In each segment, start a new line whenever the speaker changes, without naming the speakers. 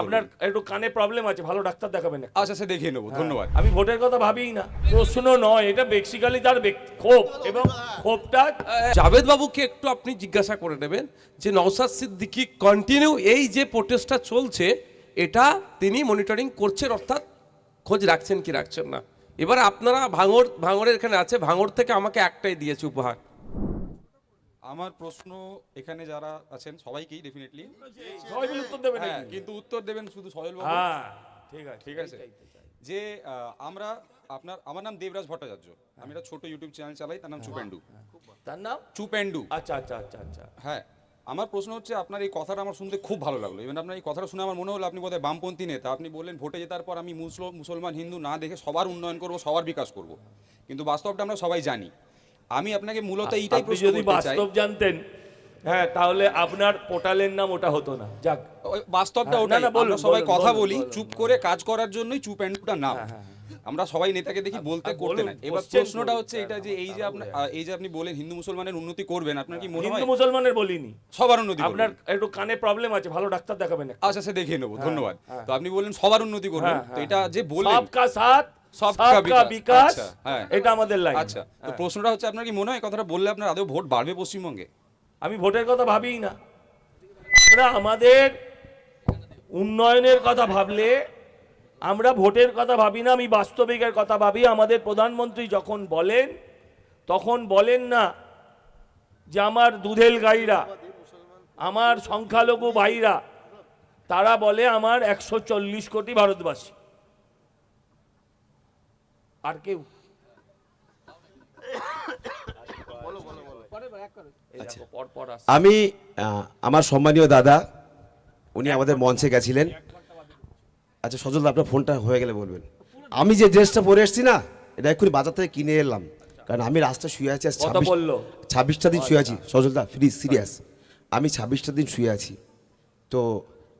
আপনার একটু কানে প্রবলেম আছে ভালো ডাক্তার দেখাবেন।
আচ্ছা সে দেখিয়ে নেব ধন্যবাদ।
আমি ভোটের কথা ভাবিই না। প্রশ্ন নয় এটা বেসিক্যালি তার ক্ষোভ এবং ক্ষোভটা
জাভেদ বাবুকে একটু আপনি জিজ্ঞাসা করে নেবেন যে নওসাদ সিদ্দিকি কন্টিনিউ এই যে প্রোটেস্টটা চলছে এটা তিনি মনিটরিং করছেন অর্থাৎ খোঁজ রাখছেন কি রাখছেন না? এবার আপনারা ভাঙর ভাঙরের এখানে আছে ভাঙর থেকে আমাকে একটাই দিয়েছে উপহার।
আমার প্রশ্ন এখানে যারা আছেন সবাইকেই ডেফিনেটলি
সবাই মিলে উত্তর দেবে
হ্যাঁ কিন্তু উত্তর দেবেন শুধু সহেল বাবু।
হ্যাঁ ঠিক আছে।
ঠিক আছে। যে আমরা আপনার আমার নাম দেবরাজ ভট্টাচার্য। আমি একটা ছোট ইউটিউব চ্যানেল চালাই তার নাম চুপেন্ডু
তার নাম?
চুপেন্ডু
আচ্ছা আচ্ছা আচ্ছা আচ্ছা।
হ্যাঁ আমার প্রশ্ন হচ্ছে আপনার এই কথাটা আমার শুনতে খুব ভালো লাগল। ইভেন আপনার এই কথাটা শুনে আমার মনে হলো আপনি বোধহয় বামপন্থী নেতা। আপনি বললেন ভোটে জেতার পর আমি মুসল- মুসলমান হিন্দু না দেখে সবার উন্নয়ন করব সবার বিকাশ করব। কিন্তু বাস্তবটা আমরা সবাই জানি। আমি আপনাকে মূলত এইটাই প্রশ্ন
যদি বাস্তব জানতেন হ্যাঁ তাহলে আপনার পোর্টালের নাম ওটা হতো না। যাক।
বাস্তবটা
হ্যাঁ, না, বলুন,
সবাই কথা বলি
হ্যাঁ,
চুপ করে কাজ করার জন্যই চুপ অ্যান্ডুটা নাম। আমরা সবাই নেতাকে দেখি বলতে
হ্যাঁ,
করতে না এবার প্রশ্নটা হচ্ছে এটা
হ্যাঁ,
যে এই যে আপনার আহ, এই যে আপনি বলেন হিন্দু মুসলমানের উন্নতি করবেন আপনার কি মনে হয়?
হিন্দু মুসলমানের বলিনি।
সবার উন্নতি
আপনার একটু কানে প্রবলেম আছে ভালো ডাক্তার দেখাবেন।
আচ্ছা সে দেখিয়ে নেব ধন্যবাদ। তো আপনি বললেন সবার উন্নতি করবেন।
হ্যাঁ,
তো এটা যে বললেন
সবকা সাথ
বিকাশ। আচ্ছা, হ্যাঁ।
এটা আমাদের লাইন
আচ্ছা তো প্রশ্নটা হচ্ছে আপনার কি মনে হয় কথাটা বললে আপনার আদৌ ভোট বাড়বে পশ্চিমবঙ্গে?
আমি ভোটের কথা ভাবিই না। আমরা আমাদের উন্নয়নের কথা ভাবলে আমরা ভোটের কথা ভাবি না আমি বাস্তবিকের কথা ভাবি। আমাদের প্রধানমন্ত্রী যখন বলেন তখন বলেন না যে আমার দুধেল গাইরা আমার সংখ্যালঘু ভাইরা তারা বলে আমার একশো চল্লিশ কোটি ভারতবাসী। আর কেউ। আসছে।
আমি আমার সম্মানীয় দাদা উনি আমাদের মঞ্চে গেছিলেন। আচ্ছা সজল আপনার ফোনটা হয়ে গেলে বলবেন। আমি যে ড্রেসটা পরে এসেছি না এটা এক্ষুনি বাজার থেকে কিনে এলাম। কারণ আমি রাস্তায় শুয়ে আছি আজ? ছাব্বিশটা দিন শুয়ে আছি। সজলদা ফ্রি সিরিয়াস আমি ছাব্বিশটা দিন শুয়ে আছি। তো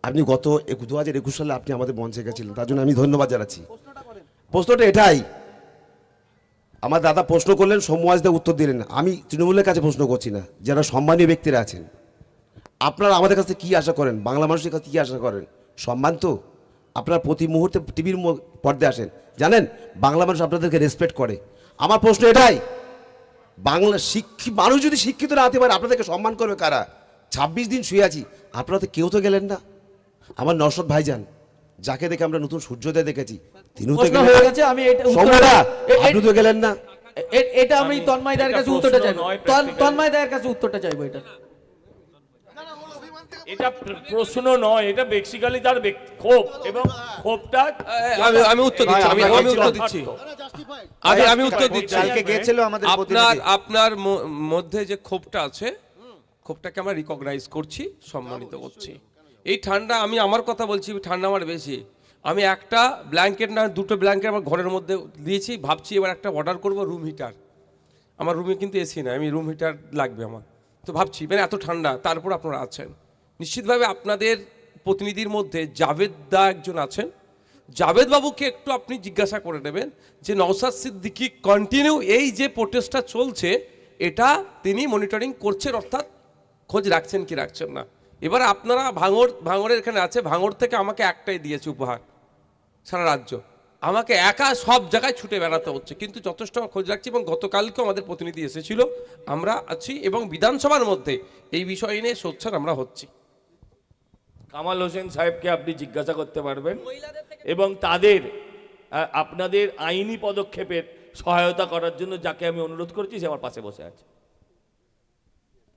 আপনি গত দু হাজার একুশ সালে আপনি আমাদের মঞ্চে গেছিলেন। তার জন্য আমি ধন্যবাদ জানাচ্ছি। প্রশ্নটা এটাই আমার দাদা প্রশ্ন করলেন সৌম্যদা উত্তর দিলেন আমি তৃণমূলের কাছে প্রশ্ন করছি না, যারা সম্মানীয় ব্যক্তিরা আছেন। আপনারা আমাদের কাছে কি আশা করেন? বাংলা মানুষের কাছে কি আশা করেন? সম্মান তো? আপনারা প্রতি মুহূর্তে টিভির পর্দে আসেন। জানেন, বাংলা মানুষ আপনাদেরকে রেসপেক্ট করে। আমার প্রশ্ন এটাই, বাংলা শিক্ষিত মানুষ যদি শিক্ষিত না হতে পারে, আপনাদেরকে সম্মান করবে কারা? ছাব্বিশ দিন শুয়ে আছি, আপনারা তো কেউ তো গেলেন না। আমার নরসদ ভাইজান যাকে দেখে আমরা নতুন সূর্যোদয় দেখেছি তিনিও তো গেলেন।
হয়ে আমি
আপনি তো গেলেন না।
এটা আমি তন্ময় দায়ের কাছে উত্তরটা চাইব। তন্ময় দায়ের কাছে উত্তরটা চাইব এটা।
এটা প্রশ্ন নয় এটা বেসিক্যালি তার ক্ষোভ এবং ক্ষোভটা
আমি আমি উত্তর দিচ্ছি আমি আমি উত্তর দিচ্ছি। আমি আমি উত্তর দিচ্ছি।
কালকে গিয়েছিল আমাদের
আপনার আপনার মধ্যে যে ক্ষোভটা আছে ক্ষোভটাকে আমরা রিকগনাইজ করছি সম্মানিত করছি। এই ঠান্ডা, আমি আমার কথা বলছি, ঠান্ডা আমার বেশি। আমি একটা ব্ল্যাঙ্কেট না, দুটো ব্ল্যাঙ্কেট আমার ঘরের মধ্যে দিয়েছি, ভাবছি এবার একটা অর্ডার করব রুম হিটার আমার রুমে কিন্তু এসি না আমি রুম হিটার লাগবে আমার। তো ভাবছি মানে এত ঠান্ডা, তারপর আপনারা আছেন। নিশ্চিতভাবে আপনাদের প্রতিনিধির মধ্যে জাভেদ দা একজন আছেন। জাভেদ বাবুকে একটু আপনি জিজ্ঞাসা করে নেবেন যে নওসাদ সিদ্দিকি কন্টিনিউ এই যে প্রোটেস্টটা চলছে, এটা তিনি মনিটরিং করছেন, অর্থাৎ খোঁজ রাখছেন কি রাখছেন না। এবার আপনারা ভাঙর ভাঙরের এখানে আছে ভাঙর থেকে আমাকে একটাই দিয়েছে উপহার, সারা রাজ্য। আমাকে একা সব জায়গায় ছুটে বেড়াতে হচ্ছে, কিন্তু যথেষ্ট খোঁজ রাখছি এবং গতকালকেও আমাদের প্রতিনিধি এসেছিল, আমরা আছি এবং বিধানসভার মধ্যে এই বিষয় নিয়ে সোচ্চার আমরা হচ্ছি।
কামাল হোসেন সাহেবকে আপনি জিজ্ঞাসা করতে পারবেন এবং তাদের আপনাদের আইনি পদক্ষেপের সহায়তা করার জন্য যাকে আমি অনুরোধ করছি, সে আমার পাশে বসে আছে।